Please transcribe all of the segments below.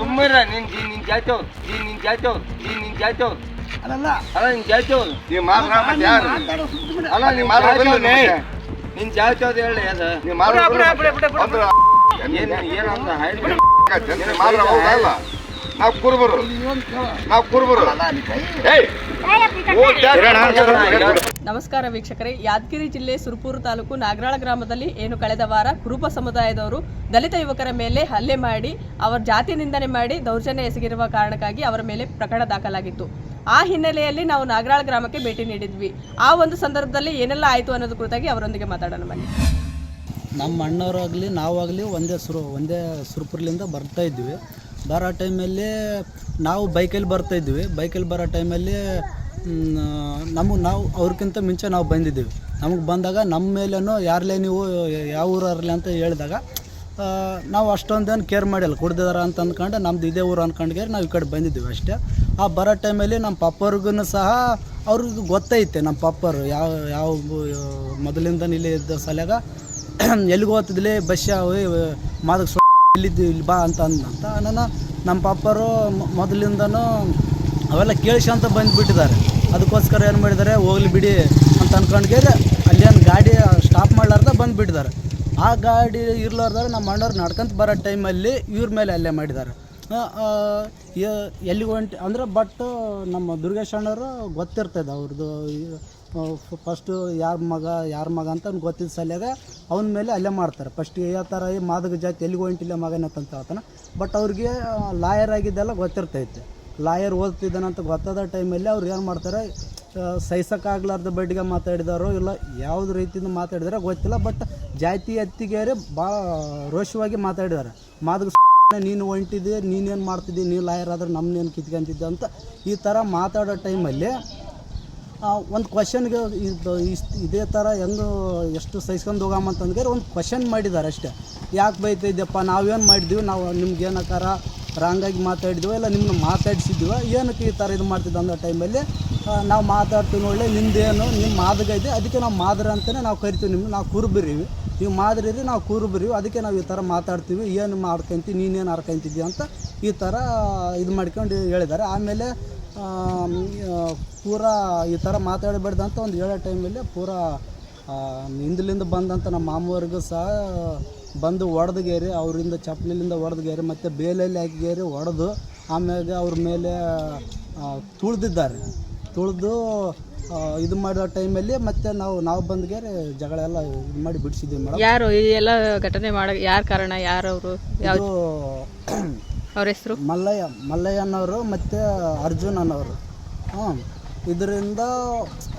ಸುಮ್ಮನೆ ನಿನ್ ಜೀನ್ ನಿನ್ ಜಾತಿ ಜೀನ್ ನಿನ್ ಜಾತಿ ಜೀನ್ ನಿನ್ ಜಾತಿ ಅವ್ರು ಅಲ್ಲಲ್ಲ. ಅಲ್ಲ ನಿನ್ ಜಾತಿ ನೀ ನೀವು ಮಾತ್ರ ಯಾರು? ಅಲ್ಲ ನಿನ್ ನೀವ್ ಮಾತಾಡೋದು? ನಿನ್ ಜಾತಿ ಅವ್ರು ಹೇಳಿ ಅದ. ನೀವು ಬಿಡು, ಏನು ಏನಂತ ಹೇಳಿ ಮಾತ್ರ ಹೌದಲ್ಲ ನಾವು ಕುರುಬರು. ನಾವು ಕುರುಬರು. ನಮಸ್ಕಾರ ವೀಕ್ಷಕರೇ. ಯಾದಗಿರಿ ಜಿಲ್ಲೆ ಸುರಪೂರು ತಾಲೂಕು ನಾಗರಾಳ ಗ್ರಾಮದಲ್ಲಿ ಏನು ಕಳೆದ ವಾರ ಕುರುಬ ಸಮುದಾಯದವರು ದಲಿತ ಯುವಕರ ಮೇಲೆ ಹಲ್ಲೆ ಮಾಡಿ ಅವರ ಜಾತಿ ನಿಂದನೆ ಮಾಡಿ ದೌರ್ಜನ್ಯ ಎಸಗಿರುವ ಕಾರಣಕ್ಕಾಗಿ ಅವರ ಮೇಲೆ ಪ್ರಕರಣ ದಾಖಲಾಗಿತ್ತು. ಆ ಹಿನ್ನೆಲೆಯಲ್ಲಿ ನಾವು ನಾಗರಾಳ ಗ್ರಾಮಕ್ಕೆ ಭೇಟಿ ನೀಡಿದ್ವಿ. ಆ ಒಂದು ಸಂದರ್ಭದಲ್ಲಿ ಏನೆಲ್ಲ ಆಯಿತು ಅನ್ನೋದು ಕುರಿತಾಗಿ ಅವರೊಂದಿಗೆ ಮಾತಾಡೋಣ ಬನ್ನಿ. ನಮ್ಮ ಅಣ್ಣವರಾಗಲಿ ನಾವಾಗಲಿ ಒಂದೇ ಸುರು ಒಂದೇ ಸುರ್ಪುರ್ಲಿಂದ ಬರ್ತಾ ಇದ್ವಿ. ಬರೋ ಟೈಮಲ್ಲಿ ನಾವು ಬೈಕಲ್ಲಿ ಬರ್ತಾ ಇದ್ವಿ ಬೈಕಲ್ಲಿ ಬರೋ ಟೈಮಲ್ಲಿ ನಮಗೆ ನಾವು ಅವ್ರಿಗಿಂತ ಮುಂಚೆ ನಾವು ಬಂದಿದ್ದೀವಿ. ನಮಗೆ ಬಂದಾಗ ನಮ್ಮ ಮೇಲೇನೋ ಯಾರ್ಲೇ ನೀವು ಯಾವ ಊರಲ್ಲಿ ಅಂತ ಹೇಳಿದಾಗ ನಾವು ಅಷ್ಟೊಂದೇನು ಕೇರ್ ಮಾಡಿಲ್ಲ. ಕುಡ್ದಾರ ಅಂತ ಅಂದ್ಕೊಂಡು ನಮ್ದು ಇದೇ ಊರು ಅಂದ್ಕೊಂಡ್ಗೆ ನಾವು ಈ ಕಡೆ ಬಂದಿದ್ದೀವಿ ಅಷ್ಟೇ. ಆ ಬರೋ ಟೈಮಲ್ಲಿ ನಮ್ಮ ಪಪ್ಪವ್ರಿಗೂ ಸಹ ಅವ್ರಿಗೆ ಗೊತ್ತೈತೆ ನಮ್ಮ ಪಪ್ಪರು ಯಾವ ಯಾವ ಮೊದಲಿಂದ ಇಲ್ಲಿ ಇದ್ದ ಸಲ್ಯಾಗ. ಎಲ್ಲಿಗೆ ಹೋಗ್ತಿದ್ಲಿ ಬಸ್ ಮಾದಕ್ ಇಲ್ಲಿದ್ದು ಇಲ್ಲಿ ಬಾ ಅಂತ ಅಂದಂತ ನನ್ನ ನಮ್ಮ ಪಾಪರು ಮೊದಲಿಂದನೂ ಅವೆಲ್ಲ ಕೇಳಿಸ್ಕೊಂತ ಬಂದುಬಿಟ್ಟಿದ್ದಾರೆ. ಅದಕ್ಕೋಸ್ಕರ ಏನು ಮಾಡಿದ್ದಾರೆ, ಹೋಗ್ಲಿ ಬಿಡಿ ಅಂತ ಅನ್ಕೊಂಡ್ಗೆ ಅಲ್ಲೇನು ಗಾಡಿ ಸ್ಟಾಪ್ ಮಾಡಲಾರ್ದ ಬಂದುಬಿಟ್ಟಿದ್ದಾರೆ. ಆ ಗಾಡಿ ಇರ್ಲಾರ್ದಾರೆ ನಮ್ಮ ಅಣ್ಣವ್ರು ನಡ್ಕೊಂತ ಬರೋ ಟೈಮಲ್ಲಿ ಇವ್ರ ಮೇಲೆ ಅಲ್ಲೇ ಮಾಡಿದ್ದಾರೆ. ಎಲ್ಲಿಗೆ ಹೊಂಟಿ, ಅಂದ್ರೆ ಬಟ್ ನಮ್ಮ ದುರ್ಗೇಶ್ ಅಣ್ಣವರು ಗೊತ್ತಿರ್ತದೆ ಅವ್ರದ್ದು ಫಸ್ಟು ಯಾರ ಮಗ ಯಾರ ಮಗ ಅಂತ ಗೊತ್ತಿದ್ದ ಸಲ್ಯಾಗ ಅವನ ಮೇಲೆ ಅಲ್ಲೇ ಮಾಡ್ತಾರೆ. ಫಸ್ಟ್ ಯಾವ ಥರ ಈ ಮಾದಕ ಜಾತಿ ಎಲ್ಲಿಗೆ ಹೊಂಟಿಲ್ಲ ಮಗನ ಅಂತ ಹೇಳ್ತಾನೆ. ಬಟ್ ಅವ್ರಿಗೆ ಲಾಯರ್ ಆಗಿದ್ದೆಲ್ಲ ಗೊತ್ತಿರ್ತೈತೆ. ಲಾಯರ್ ಓದ್ತಿದ್ದಾನಂತ ಗೊತ್ತಾದ ಟೈಮಲ್ಲಿ ಅವ್ರು ಏನು ಮಾಡ್ತಾರೆ ಸಹಿಸೋಕ್ಕಾಗ್ಲಾರ್ದ ಬಡ್ಡಿಗೆ ಮಾತಾಡಿದಾರೋ ಇಲ್ಲ ಯಾವ್ದು ರೀತಿಯಿಂದ ಮಾತಾಡಿದಾರೋ ಗೊತ್ತಿಲ್ಲ. ಬಟ್ ಜಾತಿ ಎತ್ತಿಗೆರೆ ಭಾಳ ರೋಷವಾಗಿ ಮಾತಾಡಿದ್ದಾರೆ ಮಾದಕ ನೀನು ಹೊಂಟಿದ್ದೆ ನೀನೇನು ಮಾಡ್ತಿದ್ದಿ ನೀನು ಲಾಯರ್ ಆದ್ರೆ ನಮ್ಮನ್ನೇನು ಕಿತ್ಕೊಂತಿದ್ದೆ ಅಂತ ಈ ಥರ ಮಾತಾಡೋ ಟೈಮಲ್ಲಿ ಒಂದು ಕ್ವಶನ್ಗೆ ಇಷ್ಟು ಇದೇ ಥರ ಹೆಂಗೆ ಎಷ್ಟು ಸಹಿಸ್ಕೊಂಡು ಹೋಗಮ್ಮ ಅಂತಂದ್ರೆ ಒಂದು ಕ್ವಶನ್ ಮಾಡಿದ್ದಾರೆ ಅಷ್ಟೇ. ಯಾಕೆ ಬೈತಿದ್ದೆಪ್ಪ ನಾವೇನು ಮಾಡಿದ್ವಿ? ನಾವು ನಿಮ್ಗೆ ಏನಕ್ಕಾರ ರಾಂಗಾಗಿ ಮಾತಾಡಿದ್ವಿ ಇಲ್ಲ ನಿಮ್ಮನ್ನ ಮಾತಾಡಿಸಿದ್ವಿ? ಏನಕ್ಕೆ ಈ ಥರ ಇದು ಮಾಡ್ತಿದ್ದೆ ಅನ್ನೋ ಟೈಮಲ್ಲಿ ನಾವು ಮಾತಾಡ್ತೀವಿ ಒಳ್ಳೆ ನಿಮ್ದೇನು ನಿಮ್ಮ ಮಾದಗ ಇದೆ, ಅದಕ್ಕೆ ನಾವು ಮಾದರ ಅಂತಲೇ ನಾವು ಕರಿತೀವಿ ನಿಮ್ಗೆ ನಾವು ಕುರುಬಿರೀವಿ. ನೀವು ಮಾದರಿರಿ ನಾವು ಕುರುಬಿರೀವಿ, ಅದಕ್ಕೆ ನಾವು ಈ ಥರ ಮಾತಾಡ್ತೀವಿ. ಏನು ಮಾಡ್ಕೊಂತೀವಿ ನೀನೇನು ಹರ್ಕೊಂತಿದ್ವಿ ಅಂತ ಈ ಥರ ಇದು ಮಾಡ್ಕೊಂಡು ಹೇಳಿದ್ದಾರೆ ಆಮೇಲೆ ಪೂರಾ ಈ ಥರ ಮಾತಾಡಬೇಡ್ದು ಅಂತ ಒಂದು ಹೇಳೋ ಟೈಮಲ್ಲಿ ಪೂರಾ ಹಿಂದ್ಲಿಂದ ಬಂದಂಥ ನಮ್ಮ ಮಾಮವರಿಗೂ ಸಹ ಬಂದು ಒಡೆದ್ಗೇರಿ ಅವರಿಂದ ಚಪ್ಪಲಿಲಿಂದ ಒಡೆದ್ಗೇರಿ ಮತ್ತು ಬೇಲಲ್ಲಿ ಹಾಕಿಗೇರಿ ಹೊಡೆದು ಆಮ್ಯಾಗ ಅವ್ರ ಮೇಲೆ ತುಳಿದಿದ್ದಾರೆ. ತುಳಿದು ಇದು ಮಾಡೋ ಟೈಮಲ್ಲಿ ಮತ್ತೆ ನಾವು ನಾವು ಬಂದ್ಗೇರಿ ಜಗಳ ಎಲ್ಲ ಇದು ಮಾಡಿ ಬಿಡಿಸಿದ್ದೀವಿ ಮೇಡಮ್. ಯಾರು ಈ ಎಲ್ಲ ಘಟನೆ ಮಾಡ ಯಾರ ಕಾರಣ ಯಾರವರು ಇದು ಅವ್ರ ಹೆಸರು? ಮಲ್ಲಯ್ಯ ಮಲ್ಲಯ್ಯನವರು ಅನ್ನೋರು ಮತ್ತು ಅರ್ಜುನ್ ಅನ್ನೋರು ಹಾಂ ಇದರಿಂದ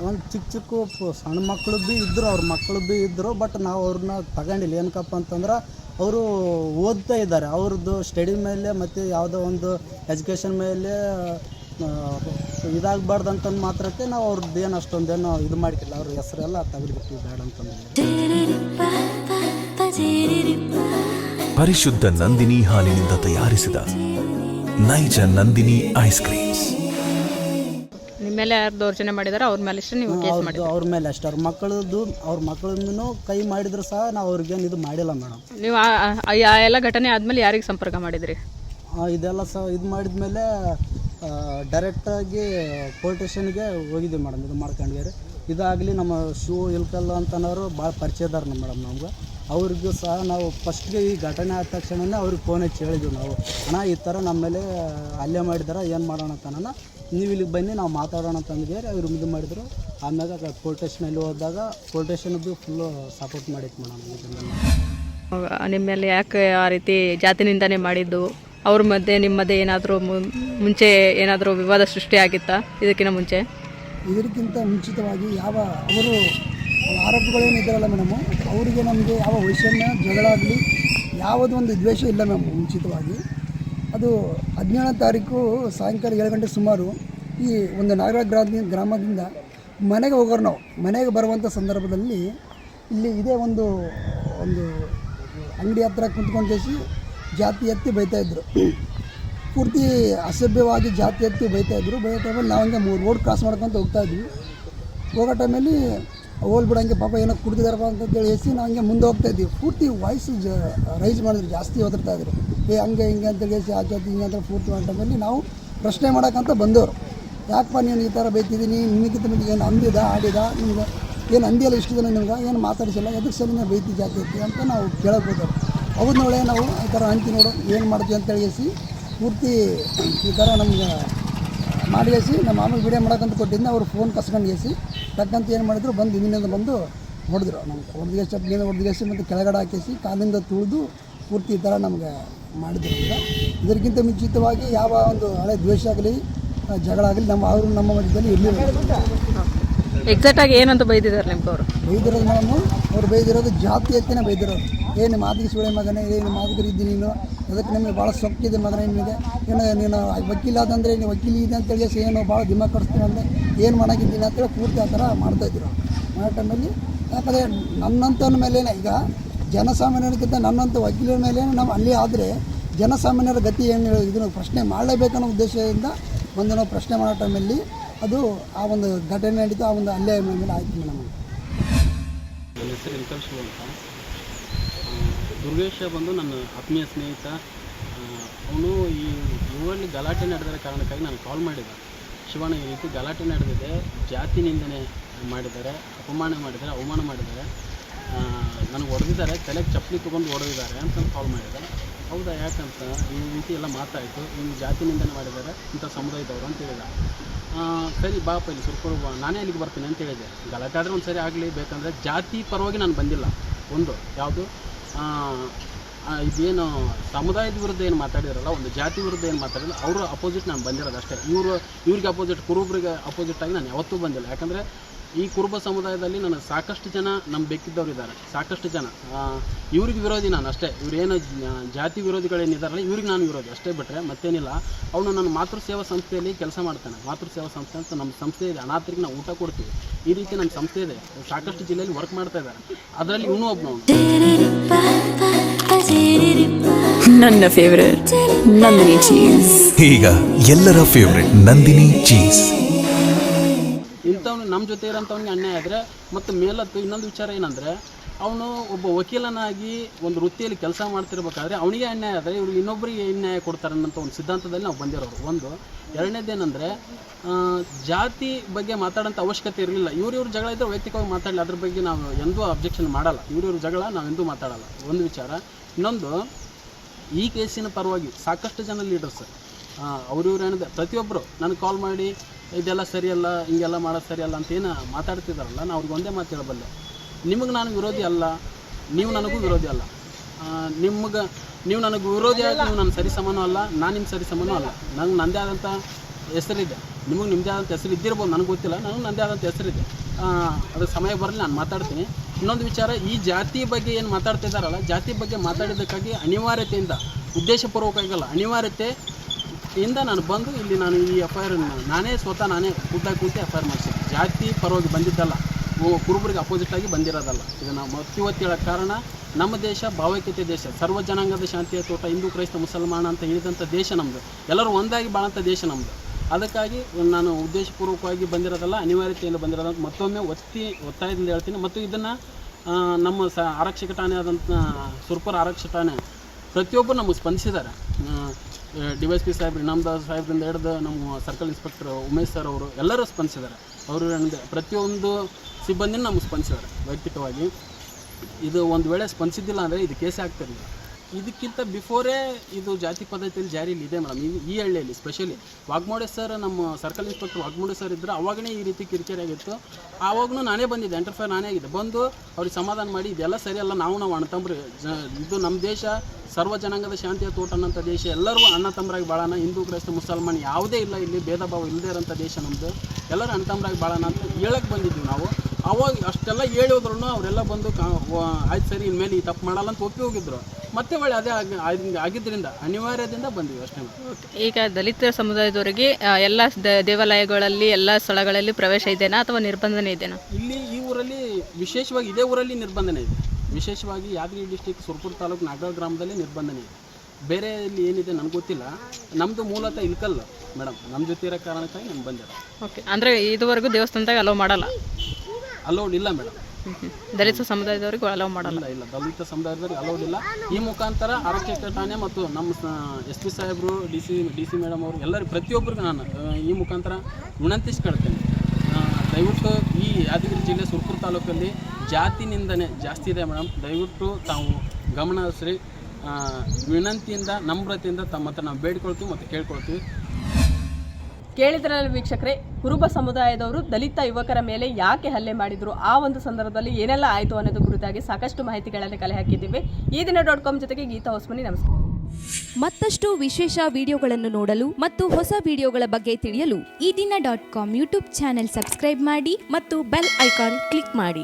ಒಂದು ಚಿಕ್ಕ ಚಿಕ್ಕ ಪ- ಸಣ್ಣ ಮಕ್ಕಳು ಭೀ ಇದ್ದರು ಅವ್ರ ಮಕ್ಕಳು ಭೀ ಇದ್ದರು ಬಟ್ ನಾವು ಅವ್ರನ್ನ ತಗೊಂಡಿಲ್ಲ. ಏನಕ್ಕಪ್ಪ ಅಂತಂದ್ರೆ ಅವರು ಓದ್ತಾ ಇದ್ದಾರೆ. ಅವ್ರದ್ದು ಸ್ಟಡಿ ಮೇಲೆ ಮತ್ತು ಯಾವುದೋ ಒಂದು ಎಜುಕೇಷನ್ ಮೇಲೆ ಇದಾಗಬಾರ್ದು ಅಂತಂದು ಮಾತ್ರಕ್ಕೆ ನಾವು ಅವ್ರದ್ದು ಏನು ಅಷ್ಟೊಂದೇನು ಇದು ಮಾಡಿಕಿಲ್ಲ. ಅವ್ರ ಹೆಸರೆಲ್ಲ ತೆಗೆದುಬಿಟ್ಟು ಬೇಡ ಅಂತಂದ್ರೆ ಪರಿಶುದ್ಧ ನಂದಿನಿ ಹಾಲಿನಿಂದ ತಯಾರಿಸಿದ ನೈಜ ನಂದಿನಿ ಐಸ್ ಕ್ರೀಮ್ಸ್ ನಿಮ್ಮ ಮೇಲೆ ಯಾರು ದೌರ್ಜನ್ಯ ಮಾಡಿದಾರೆ ಅವ್ರ ಮೇಲೆ ಇಷ್ಟ ನೀವು ಕೇಸ್ ಮಾಡಿ ಅವ್ರದ್ದು ಅವ್ರ ಮೇಲೆ ಅಷ್ಟೇ. ಅವ್ರ ಮಕ್ಕಳದ್ದು ಅವ್ರ ಮಕ್ಕಳನ್ನು ಕೈ ಮಾಡಿದ್ರು ಸಹ ನಾವು ಅವ್ರಿಗೇನು ಇದು ಮಾಡಿಲ್ಲ ಮೇಡಮ್. ನೀವು ಆ- ಆ- ಆ ಎಲ್ಲ ಘಟನೆ ಆದ್ಮೇಲೆ ಯಾರಿಗೆ ಸಂಪರ್ಕ ಮಾಡಿದ್ರಿ? ಇದೆಲ್ಲ ಸಹ ಇದು ಮಾಡಿದ್ಮೇಲೆ ಡೈರೆಕ್ಟಾಗಿ ಪೊಲೀಸ್ ಸ್ಟೇಷನ್ಗೆ ಹೋಗಿದ್ವಿ ಮೇಡಮ್. ಇದು ಮಾಡ್ಕೊಂಡ್ವಿ. ಇದಾಗಲಿ ನಮ್ಮ ಶೂ ಇಲ್ಕಲ್ಲ ಅಂತನವರು ಭಾಳ ಪರಿಚಯದಾರ ಮೇಡಮ್ ನಮ್ಗೆ. ಅವ್ರಿಗೂ ಸಹ ನಾವು ಫಸ್ಟ್ಗೆ ಈ ಘಟನೆ ಆದ ತಕ್ಷಣನೇ ಅವ್ರಿಗೆ ಫೋನ್ ಹಚ್ಚಿ ಹೇಳಿದ್ವಿ ನಾವು. ಅಣ್ಣ ಈ ಥರ ನಮ್ಮ ಮೇಲೆ ಹಲ್ಲೆ ಮಾಡಿದಾರೆ ಏನು ಮಾಡೋಣ ತನನ ನೀವು ಇಲ್ಲಿಗೆ ಬನ್ನಿ ನಾವು ಮಾತಾಡೋಣ ಅಂತಂದ್ಗೆ ಅವ್ರು ಇದು ಮಾಡಿದ್ರು. ಆಮ್ಯಾಗ ಪೋಲ್ ಸ್ಟೇಷನಲ್ಲಿ ಹೋದಾಗ ಪೋಲ್ ಸ್ಟೇಷನ್ದು ಫುಲ್ಲು ಸಪೋರ್ಟ್ ಮಾಡಿತ್ತು ಮೇಡಮ್ ಇದನ್ನೆಲ್ಲ ನಿಮ್ಮ ಮೇಲೆ ಯಾಕೆ ಆ ರೀತಿ ಜಾತಿ ನಿಂದನೆ ಮಾಡಿದ್ದು? ಅವ್ರ ಮಧ್ಯೆ ನಿಮ್ಮ ಮಧ್ಯೆ ಏನಾದರೂ ಮುಂಚೆ ಏನಾದರೂ ವಿವಾದ ಸೃಷ್ಟಿ ಆಗಿತ್ತಾ? ಇದಕ್ಕಿಂತ ಮುಂಚೆ. ಇದಕ್ಕಿಂತ ಮುಂಚಿತವಾಗಿ ಯಾವ ಅವರು ಆರೋಪಿಗಳೇನಿದ್ದಾರಲ್ಲ ಮೇಡಮು, ಅವರಿಗೆ ನಮಗೆ ಯಾವ ವೈಷಮ್ಯ ಜಗಳ ಆಗಲಿ, ಯಾವುದೋ ಒಂದು ದ್ವೇಷ ಇಲ್ಲ ಮ್ಯಾಮ್ ಮುಂಚಿತವಾಗಿ. ಅದು ಹದಿನೇಳನೇ ತಾರೀಕು ಸಾಯಂಕಾಲ ಏಳು ಗಂಟೆ ಸುಮಾರು ಈ ಒಂದು ನಾಗರಾಜ್ ಗ್ರಾಮದಿಂದ ಗ್ರಾಮದಿಂದ ಮನೆಗೆ ಹೋಗೋರು ನಾವು. ಮನೆಗೆ ಬರುವಂಥ ಸಂದರ್ಭದಲ್ಲಿ ಇಲ್ಲಿ ಇದೇ ಒಂದು ಒಂದು ಅಂಗಡಿ ಹತ್ರ ಕುಂತ್ಕೊಂಡು ಕೇಸಿ ಜಾತಿ ಎತ್ತಿ ಬೈತಾಯಿದ್ರು ಪೂರ್ತಿ ಅಸಭ್ಯವಾಗಿ ಜಾತಿ ಎತ್ತಿ ಬೈತಾ ಇದ್ರು. ಬೈಯೋ ಟೈಮಲ್ಲಿ ನಾವು ಹಂಗೆ ಮೂರು ರೋಡ್ ಕ್ರಾಸ್ ಮಾಡ್ಕೊತ ಹೋಗ್ತಾ ಇದ್ವಿ. ಹೋಗೋ ಟೈಮಲ್ಲಿ ಹೋಲ್ ಬಿಡು ಹಂಗೆ ಪಾಪ ಏನೋ ಕುಡ್ದಿದಾರಪ್ಪ ಅಂತೇಳಿ ಹೇಸಿ ನಾವು ಹಂಗೆ ಮುಂದೆ ಹೋಗ್ತಾ ಇದ್ದೀವಿ. ಪೂರ್ತಿ ವಾಯ್ಸ್ ಜ ರೈಸ್ ಮಾಡಿದ್ರು, ಜಾಸ್ತಿ ಓದಿರ್ತಾ ಇದ್ರು. ಏ, ಹಂಗೆ, ಹಿಂಗೆ ಅಂತ ಎಸಿ ಆಚೆ ಹಿಂಗೆ ಅಂತ ಪೂರ್ತಿ ಅಂತ ಟೈಮಲ್ಲಿ ನಾವು ಪ್ರಶ್ನೆ ಮಾಡೋಕ್ಕಂತ ಬಂದವರು. ಯಾಕಪ್ಪ ನೀನು ಈ ಥರ ಬೈತಿದ್ದೀನಿ ನಿಮಗಿಂತ ನಿಮಗೆ ಏನು ಅಂದಿದ, ಆಡಿದ, ನಿಮ್ಗೆ ಏನು ಅಂದಿಯಲ್ಲ ಇಷ್ಟು ದಿನ ನಿಮ್ಗೆ, ಏನು ಮಾತಾಡಿಸಿಲ್ಲ ಎದಕ್ಕೆ ಸಲಿನ ಬೈತಿ ಜಾತಿ ಅಂತ ನಾವು ಹೌದು ನೋಡೇ ನಾವು ಈ ಥರ ಅಂತಿ ನೋಡು, ಏನು ಮಾಡ್ತೀವಿ ಅಂತ ಹೇಳಿ ಪೂರ್ತಿ ಈ ಥರ ನಮ್ಗೆ ಮಾಡಿಸಿ ನಮ್ಮ ಮಾಮೂಲಿ ವಿಡಿಯೋ ಮಾಡೋಕ್ಕಂತ ಕೊಟ್ಟಿದ್ದೆ, ಅವ್ರು ಫೋನ್ ಕಸ್ಕೊಂಡು ಗೆಸಿ ತಕ್ಕಂತ ಏನು ಮಾಡಿದ್ರು, ಬಂದು ಹಿಂದಿನಿಂದ ಬಂದು ಹೊಡೆದ್ರು. ನಮ್ಗೆ ಹೊಡೆದಿಗೆ ಮೇಲೆ ಹೊಡೆದಿಗೆಸಿ ಮತ್ತು ಕೆಳಗಡೆ ಹಾಕಿಸಿ, ಕಾಲಿಂದ ತುಳಿದು ಪೂರ್ತಿ ಥರ ನಮಗೆ ಮಾಡಿದ್ರು. ಈಗ ಇದಕ್ಕಿಂತ ಮುಂಚಿತವಾಗಿ ಯಾವ ಒಂದು ಹಳೆ ದ್ವೇಷ ಆಗಲಿ ಜಗಳ ಆಗಲಿ, ನಮ್ಮ ಅವರು ನಮ್ಮ ಮಧ್ಯದಲ್ಲಿ ಇರಲಿಲ್ಲ. ಎಕ್ಸಾಕ್ಟ್ ಆಗಿ ಏನಂತ ಬೈದಿದ್ದಾರೆ ನಿಮ್ಗೆ ಅವರು ಬೈದಿರೋದು ಮೇಡಮ್ ಅವ್ರು ಬೈದಿರೋದು ಜಾತಿ ಎತ್ತಿನ ಬೈದಿರೋದು ಏನು ಮಾದಿಗೆ ಸುಳೆ ಮಗನೇ ಏನು ಮಾದಿಗರು ಇದ್ದೀನಿ ನೀನು. ಅದಕ್ಕೆ ನಿಮಗೆ ಭಾಳ ಸೊಕ್ಕಿದೆ ಮಗನ ನಿಮಗೆ ಏನು, ನೀನು ವಕೀಲ ಆದಂದರೆ ನೀನು ವಕೀಲಿ ಇದೆ ಅಂತೇಳಿ ಏನು ಭಾಳ ದಿಮ್ಮ ಕಡಿಸ್ತೀನಿ ಅಂದರೆ ಏನು ಮಾಡಾಕಿದ್ದೀನಿ ಅಂತೇಳಿ ಪೂರ್ತಿ ಆ ಥರ ಮಾಡ್ತಾಯಿದ್ರು ಮಾಡೋ ಟೈಮಲ್ಲಿ ಯಾಕಂದರೆ ನನ್ನಂಥ ಮೇಲೇನೆ ಈಗ ಜನಸಾಮಾನ್ಯರಿಗಿಂತ ನನ್ನಂಥ ವಕೀಲರ ಮೇಲೆ ನಾವು ಅಲ್ಲಿ ಆದರೆ ಜನಸಾಮಾನ್ಯರ ಗತಿ ಏನು ಇದನ್ನು ಪ್ರಶ್ನೆ ಮಾಡಲೇಬೇಕನ್ನೋ ಉದ್ದೇಶದಿಂದ ಒಂದು ನಾವು ಪ್ರಶ್ನೆ ಮಾಡೋ ಟೈಮಲ್ಲಿ ಅದು ಆ ಒಂದು ಘಟನೆ ನಡೀತು, ಆ ಒಂದು ಅಲ್ಲೇ ಮೇಲೆ ಆಯ್ತು ಮೇಡಮ್. ನನ್ನ ಹೆಸರು ಅಂತ. ದುರ್ಗೇಶ ಬಂದು ನನ್ನ ಆತ್ಮೀಯ ಸ್ನೇಹಿತ. ಅವನು ಈ ಇವರಲ್ಲಿ ಗಲಾಟೆ ನಡೆದಿರೋ ಕಾರಣಕ್ಕಾಗಿ ನಾನು ಕಾಲ್ ಮಾಡಿದ್ದೆ ಶಿವಣ್ಣ, ಈ ರೀತಿ ಗಲಾಟೆ ನಡೆದಿದೆ. ಜಾತಿ ನಿಂದನೆ ಮಾಡಿದ್ದಾರೆ, ಅಪಮಾನ ಮಾಡಿದ್ದಾರೆ, ಅವಮಾನ ಮಾಡಿದ್ದಾರೆ. ನನಗೆ ಹೊಡೆದಿದ್ದಾರೆ, ತಲೆಗೆ ಚಪ್ಪಲಿ ತೊಗೊಂಡು ಹೊಡೆದಿದ್ದಾರೆ ಅಂತ ಕಾಲ್ ಮಾಡಿದೆ. ಹೌದಾ, ಯಾಕಂತ ಈ ರೀತಿ ಎಲ್ಲ ಮಾತಾಯಿತು. ಇನ್ನು ಜಾತಿ ನಿಂದನೆ ಮಾಡಿದ್ದಾರೆ ಇಂಥ ಸಮುದಾಯದವರು ಅಂತ ಹೇಳಿದ. ಸರಿ ಬಾಪ ಇಲ್ಲಿ ಸುರ್ಪುರ ಬಾ. ನಾನೇ ಅಲ್ಲಿಗೆ ಬರ್ತೀನಿ ಅಂತ ಹೇಳಿದೆ. ಗಲಾಟೆ ಆದರೆ ಒಂದು ಸರಿ ಆಗಲಿ, ಬೇಕಂದರೆ ಜಾತಿ ಪರವಾಗಿ ನಾನು ಬಂದಿಲ್ಲ. ಒಂದು, ಯಾವುದು? ಇದೇನು ಸಮುದಾಯದ ವಿರುದ್ಧ ಏನು ಮಾತಾಡಿರಲ್ಲ ಒಂದು ಜಾತಿ ವಿರುದ್ಧ ಏನು ಮಾತಾಡಿಲ್ಲ ಅವರು ಅಪೋಸಿಟ್ ನಾನು ಬಂದಿರೋದು ಅಷ್ಟೇ. ಇವರು, ಇವ್ರಿಗೆ ಅಪೋಸಿಟ್ ಕುರುಬರಿಗೆ ಅಪೋಸಿಟ್ ಆಗಿ ನಾನು ಯಾವತ್ತೂ ಬಂದಿಲ್ಲ. ಯಾಕಂದರೆ ಈ ಕುರುಬ ಸಮುದಾಯದಲ್ಲಿ ನನಗೆ ಸಾಕಷ್ಟು ಜನ ನಮ್ಮ ಬೆಕ್ಕಿದ್ದವ್ರು ಇದ್ದಾರೆ. ಸಾಕಷ್ಟು ಜನ. ಆ, ಇವ್ರಿಗೆ ವಿರೋಧಿ ನಾನು ಅಷ್ಟೇ. ಇವ್ರೇನು ಜಾತಿ ವಿರೋಧಿಗಳೇನಿದ್ದಾರಲ್ಲ ಇವ್ರಿಗೆ ನಾನು ವಿರೋಧಿ. ಅಷ್ಟೇ ಬಿಟ್ಟರೆ ಮತ್ತೇನಿಲ್ಲ. ಅವನು ನನ್ನ ಮಾತೃ ಸೇವಾ ಸಂಸ್ಥೆಯಲ್ಲಿ ಕೆಲಸ ಮಾಡ್ತಾನೆ. ಮಾತೃ ಸೇವಾ ಸಂಸ್ಥೆ ಅಂತ ನಮ್ಮ ಸಂಸ್ಥೆ ಇದೆ ಅನಾಥರಿಗೆ ನಾವು ಊಟ ಕೊಡ್ತೀವಿ. ಈ ರೀತಿ ನಮ್ಮ ಸಂಸ್ಥೆ ಇದೆ ಸಾಕಷ್ಟು ಜಿಲ್ಲೆಯಲ್ಲಿ ವರ್ಕ್ ಮಾಡ್ತಾ ಇದ್ದಾರೆ. ಅದರಲ್ಲಿ ಇನ್ನೂ ಒಬ್ಬನು ನನ್ನ ಫೇವರೇಟ್ ನಂದಿನಿ ಚೀಸ್ ಈಗ ಎಲ್ಲರ ಫೇವರೆಟ್ ನಂದಿನಿ ಚೀಸ್ ನಮ್ಮ ಜೊತೆ ಇರೋಂಥವ್ನಿಗೆ ಅನ್ಯಾಯ ಆದರೆ, ಮತ್ತು ಮೇಲತ್ತು ಇನ್ನೊಂದು ವಿಚಾರ ಏನಂದರೆ, ಅವನು ಒಬ್ಬ ವಕೀಲನಾಗಿ ಒಂದು ವೃತ್ತಿಯಲ್ಲಿ ಕೆಲಸ ಮಾಡ್ತಿರ್ಬೇಕಾದ್ರೆ ಅವನಿಗೆ ಅನ್ಯಾಯ ಆದರೆ ಇವ್ರು ಇನ್ನೊಬ್ಬರಿಗೆ ಅನ್ಯಾಯ ಕೊಡ್ತಾರೆ ಅನ್ನೋಂಥ ಒಂದು ಸಿದ್ಧಾಂತದಲ್ಲಿ ನಾವು ಬಂದಿರೋರು. ಒಂದು. ಎರಡನೇದೇನೆಂದರೆ ಜಾತಿ ಬಗ್ಗೆ ಮಾತಾಡೋಂಥ ಅವಶ್ಯಕತೆ ಇರಲಿಲ್ಲ. ಇವ್ರು ಇವ್ರ ಜಗಳ ಇದ್ದರೆ ವೈಯಕ್ತಿಕವಾಗಿ ಮಾತಾಡಲಿ ಅದ್ರ ಬಗ್ಗೆ ನಾವು ಎಂದೂ ಅಬ್ಜೆಕ್ಷನ್ ಮಾಡಲ್ಲ. ಇವ್ರು ಇವ್ರ ಜಗಳ ನಾವು ಎಂದೂ ಮಾತಾಡಲ್ಲ. ಒಂದು ವಿಚಾರ. ಇನ್ನೊಂದು, ಈ ಕೇಸಿನ ಪರವಾಗಿ ಸಾಕಷ್ಟು ಜನ ಲೀಡರ್ಸ್ ಅವ್ರು ಇವ್ರು ಏನಿದೆ ಪ್ರತಿಯೊಬ್ಬರು ನನಗೆ ಕಾಲ್ ಮಾಡಿ ಇದೆಲ್ಲ ಸರಿಯಲ್ಲ ಹಿಂಗೆಲ್ಲ ಮಾಡೋದು ಸರಿಯಲ್ಲ ಅಂತ ಏನು ಮಾತಾಡ್ತಿದ್ದಾರಲ್ಲ ನಾನು ಅವ್ರಿಗೆ ಒಂದೇ ಮಾತು ಹೇಳಬಲ್ಲೆ. ನಿಮಗೆ ನಾನು ವಿರೋಧಿ ಅಲ್ಲ, ನೀವು ನನಗೂ ವಿರೋಧಿ ಅಲ್ಲ. ನಿಮ್ಗೆ, ನೀವು ನನಗೆ ವಿರೋಧಿ ಆಗಿ ನೀವು ನನ್ನ ಸರಿ ಸಮಾನೂ ಅಲ್ಲ, ನಾನು ನಿಮ್ಮ ಸರಿ ಸಮಾನೂ ಅಲ್ಲ. ನಂಗೆ ನನ್ನದೇ ಆದಂಥ ಹೆಸರಿದೆ. ನಿಮಗೆ ನಿಮ್ಮದೇ ಆದಂಥ ಹೆಸರು ಇದ್ದಿರ್ಬೋದು, ನನಗೆ ಗೊತ್ತಿಲ್ಲ ನನಗೆ ನನ್ನದೇ ಆದಂಥ ಹೆಸರಿದೆ. ಅದು ಸಮಯ ಬರಲಿ, ನಾನು ಮಾತಾಡ್ತೀನಿ. ಇನ್ನೊಂದು ವಿಚಾರ, ಈ ಜಾತಿ ಬಗ್ಗೆ ಏನು ಮಾತಾಡ್ತಿದ್ದಾರಲ್ಲ ಜಾತಿ ಬಗ್ಗೆ ಮಾತಾಡಿದ್ದಕ್ಕಾಗಿ ಅನಿವಾರ್ಯತೆಯಿಂದ ಉದ್ದೇಶಪೂರ್ವಕವಾಗಿಲ್ಲ ಅನಿವಾರ್ಯತೆ ಇಂದ ನಾನು ಬಂದು ಇಲ್ಲಿ ನಾನು ಈ ಎಫ್ ಐ ನಾನೇ ಸ್ವತಃ ನಾನೇ ಖುದ್ದಾಗಿ ಕೂತು ಎಫ್ ಐ ಆರ್ ಜಾತಿ ಪರವಾಗಿ ಬಂದಿದ್ದಲ್ಲ. ಕುರುಬರಿಗೆ ಅಪೋಸಿಟ್ ಆಗಿ ಬಂದಿರೋದಲ್ಲ. ಇದನ್ನು ಒತ್ತಿ ಹೇಳೋಕ್ಕೆ ಕಾರಣ, ನಮ್ಮ ದೇಶ ಭಾವೈಕ್ಯತೆ ದೇಶ. ಸರ್ವ ಜನಾಂಗದ ಶಾಂತಿಯ ತೋಟ, ಹಿಂದೂ, ಕ್ರೈಸ್ತ, ಮುಸಲ್ಮಾನ ಅಂತ ಹೇಳಿದಂಥ ದೇಶ ನಮ್ಮದು ಎಲ್ಲರೂ ಒಂದಾಗಿ ಬಾಳಂಥ ದೇಶ ನಮ್ಮದು ಅದಕ್ಕಾಗಿ ನಾನು ಉದ್ದೇಶಪೂರ್ವಕವಾಗಿ ಬಂದಿರೋದಲ್ಲ, ಅನಿವಾರ್ಯತೆಯಿಂದ ಬಂದಿರೋದಂತ ಮತ್ತೊಮ್ಮೆ ಒತ್ತಿ, ಒತ್ತಾಯದಿಂದ ಹೇಳ್ತೀನಿ. ಮತ್ತು ಇದನ್ನು ನಮ್ಮ ಸ, ಆರಕ್ಷಕ ಠಾಣೆ ಆದಂಥ ಸುರ್ಪುರ ಆರಕ್ಷಕ ಠಾಣೆ ಪ್ರತಿಯೊಬ್ಬರು ನಮಗೆ ಸ್ಪಂದಿಸಿದ್ದಾರೆ. ಡಿ ವೈ ಎಸ್ ಪಿ ಸಾಹೇಬ್ರು ಇನಾಮದಾಸ್ ಸಾಹೇಬ್ರಿಂದ ಹಿಡಿದು ನಮ್ಮ ಸರ್ಕಲ್ ಇನ್ಸ್ಪೆಕ್ಟರ್, ಉಮೇಶ್ ಸರ್ ಅವರು ಎಲ್ಲರೂ ಸ್ಪಂದಿಸಿದ್ದಾರೆ. ಅವರು ಪ್ರತಿಯೊಂದು ಸಿಬ್ಬಂದಿನೂ ನಮಗೆ ಸ್ಪಂದಿಸಿದ್ದಾರೆ, ವೈಯಕ್ತಿಕವಾಗಿ. ಇದು ಒಂದು ವೇಳೆ ಸ್ಪಂದಿಸಿದ್ದಿಲ್ಲ ಅಂದರೆ ಇದು ಕೇಸೇ ಆಗ್ತಿರಲಿಲ್ಲ ಇದಕ್ಕಿಂತ ಬಿಫೋರೇ ಇದು ಜಾತಿ ಪದ್ಧತಿಯಲ್ಲಿ ಜಾರಿಯಲ್ಲಿ ಇದೆ ಮೇಡಮ್. ಈ ಈ ಹಳ್ಳಿಯಲ್ಲಿ ಸ್ಪೆಷಲಿ ವಾಗ್ಮೋಡೆ ಸರ್ ನಮ್ಮ ಸರ್ಕಲ್ ಇನ್ಸ್ಪೆಕ್ಟರ್ ವಾಗ್ಮೋಡೆ ಸರ್ ಇದ್ದರು ಅವಾಗನೇ ಈ ರೀತಿ ಕಿರಿಕಿರಿ ಆಗಿತ್ತು. ಆವಾಗೂ ನಾನೇ ಬಂದಿದ್ದೆ ಎಂಟರ್ಫೈರ್ ನಾನೇ ಆಗಿದೆ ಬಂದು ಅವ್ರಿಗೆ ಸಮಾಧಾನ ಮಾಡಿ, ಇದೆಲ್ಲ ಸರಿಯಲ್ಲ ನಾವು ನಾವು ಅಣ್ಣ ತಂಬ್ರಿ ಜ ಇದು ನಮ್ಮ ದೇಶ, ಸರ್ವ ಜನಾಂಗದ ಶಾಂತಿಯ ತೋಟ ಅನ್ನೋಂಥ ದೇಶ. ಎಲ್ಲರೂ ಅಣ್ಣ ತಮ್ಮರಾಗಿ ಬಾಳೋಣ, ಹಿಂದೂ, ಕ್ರೈಸ್ತ, ಮುಸಲ್ಮಾನ್ ಯಾವುದೇ ಇಲ್ಲ ಇಲ್ಲಿ, ಭೇದ ಭಾವ ಇಲ್ಲದೇ ಇರೋಂಥ ದೇಶ ನಮ್ಮದು ಎಲ್ಲರೂ ಅಣ್ಣ ತಂಬ್ರಾಗಿ ಬಾಳೋಣ ಅಂತ ಹೇಳಕ್ಕೆ ಬಂದಿದ್ವಿ ನಾವು. ಅವಾಗ ಅಷ್ಟೆಲ್ಲ ಹೇಳಿದ್ರು ಅವರೆಲ್ಲ ಬಂದು ಆಯ್ತು ಸರಿ ಇನ್ಮೇಲೆ ಈ ತಪ್ಪು ಮಾಡಲ್ಲ ಅಂತ ಒಪ್ಪಿ ಹೋಗಿದ್ರು. ಮತ್ತೆ ಒಳ್ಳೆ ಅದೇ ಆಗಿ ಆಗಿ- ಆಗಿದ್ದರಿಂದ ಅನಿವಾರ್ಯದಿಂದ ಬಂದ್ವಿ ಅಷ್ಟೇ. ಈಗ ದಲಿತ ಸಮುದಾಯದವರಿಗೆ ಎಲ್ಲ ದೇವಾಲಯಗಳಲ್ಲಿ ಎಲ್ಲ ಸ್ಥಳಗಳಲ್ಲಿ ಪ್ರವೇಶ ಇದೆನಾ ಅಥವಾ ನಿರ್ಬಂಧನೆ ಇದೆನಾ? ಇಲ್ಲಿ ಈ ಊರಲ್ಲಿ ವಿಶೇಷವಾಗಿ ಇದೇ ಊರಲ್ಲಿ ನಿರ್ಬಂಧನೆ ಇದೆ. ವಿಶೇಷವಾಗಿ ಯಾದಗಿರಿ ಡಿಸ್ಟಿಕ್ ಸುರ್ಪುರ್ ತಾಲೂಕು ನಾಗರ ಗ್ರಾಮದಲ್ಲಿ ನಿರ್ಬಂಧನೆ ಇದೆ. ಬೇರೆ ಇಲ್ಲಿ ಏನಿದೆ ನನಗೆ ಗೊತ್ತಿಲ್ಲ. ನಮ್ಮದು ಮೂಲತಃ ಇಲ್ಕಲ್ಲ ಮೇಡಮ್. ನಮ್ಮ ಜೊತೆ ಇರೋ ಕಾರಣಕ್ಕಾಗಿ ನಾನು ಬಂದಿರೋ ಓಕೆ ಅಂದರೆ ಇದುವರೆಗೂ ದೇವಸ್ಥಾನದಾಗ ಅಲೋ ಮಾಡಲ್ಲ? ಅಲೌಡ್ ಇಲ್ಲ ಮೇಡಮ್ ದಲಿತ ಸಮುದಾಯದವರಿಗೂ ಅಲೌ ಮಾಡಲ್ಲ. ಇಲ್ಲ ದಲಿತ ಸಮುದಾಯದವ್ರಿಗೆ ಅಲೌಡ್ ಇಲ್ಲ. ಈ ಮುಖಾಂತರ ಆರಕ್ಷಕ ಠಾಣೆ ಮತ್ತು ನಮ್ಮ ಎಸ್ ಪಿ ಸಾಹೇಬರು D C D C madam ಅವರು ಎಲ್ಲರೂ ಪ್ರತಿಯೊಬ್ಬರಿಗೂ ನಾನು ಈ ಮುಖಾಂತರ ವಿನಂತಿಸ್ಕೊಳ್ತೇನೆ ದಯವಿಟ್ಟು ಈ ಯಾದಗಿರಿ ಜಿಲ್ಲೆ ಸುರ್ಪುರ ತಾಲೂಕಲ್ಲಿ ಜಾತಿ ನಿಂದನೆ ಜಾಸ್ತಿ ಇದೆ ಮೇಡಮ್ ದಯವಿಟ್ಟು ತಾವು ಗಮನ ಹರಿಸ್ರಿ. ವಿನಂತಿಯಿಂದ ನಮ್ರತೆಯಿಂದ ತಮ್ಮ ಹತ್ರ ನಾವು ಬೇಡ್ಕೊಳ್ತೀವಿ ಮತ್ತು ಕೇಳ್ಕೊಳ್ತೀವಿ. ಕೇಳಿದ್ರಲ್ಲ ವೀಕ್ಷಕರೇ, ಕುರುಬ ಸಮುದಾಯದವರು ದಲಿತ ಯುವಕರ ಮೇಲೆ ಯಾಕೆ ಹಲ್ಲೆ ಮಾಡಿದ್ರು? ಆ ಒಂದು ಸಂದರ್ಭದಲ್ಲಿ ಏನೆಲ್ಲ ಆಯಿತು ಅನ್ನೋದು ಕುರಿತಾಗಿ ಸಾಕಷ್ಟು ಮಾಹಿತಿಗಳನ್ನು ಕಲೆ ಹಾಕಿದ್ದೀವಿ. ಈ ದಿನ ಡಾಟ್ ಕಾಮ್ ಜೊತೆಗೆ ಗೀತಾ ಹೊಸ್ಮನಿ, ನಮಸ್ಕಾರ. ಮತ್ತಷ್ಟು ವಿಶೇಷ ವಿಡಿಯೋಗಳನ್ನು ನೋಡಲು ಮತ್ತು ಹೊಸ ವಿಡಿಯೋಗಳ ಬಗ್ಗೆ ತಿಳಿಯಲು Ee Dina dot com YouTube channel subscribe ಮಾಡಿ ಮತ್ತು ಬೆಲ್ ಐಕಾನ್ ಕ್ಲಿಕ್ ಮಾಡಿ.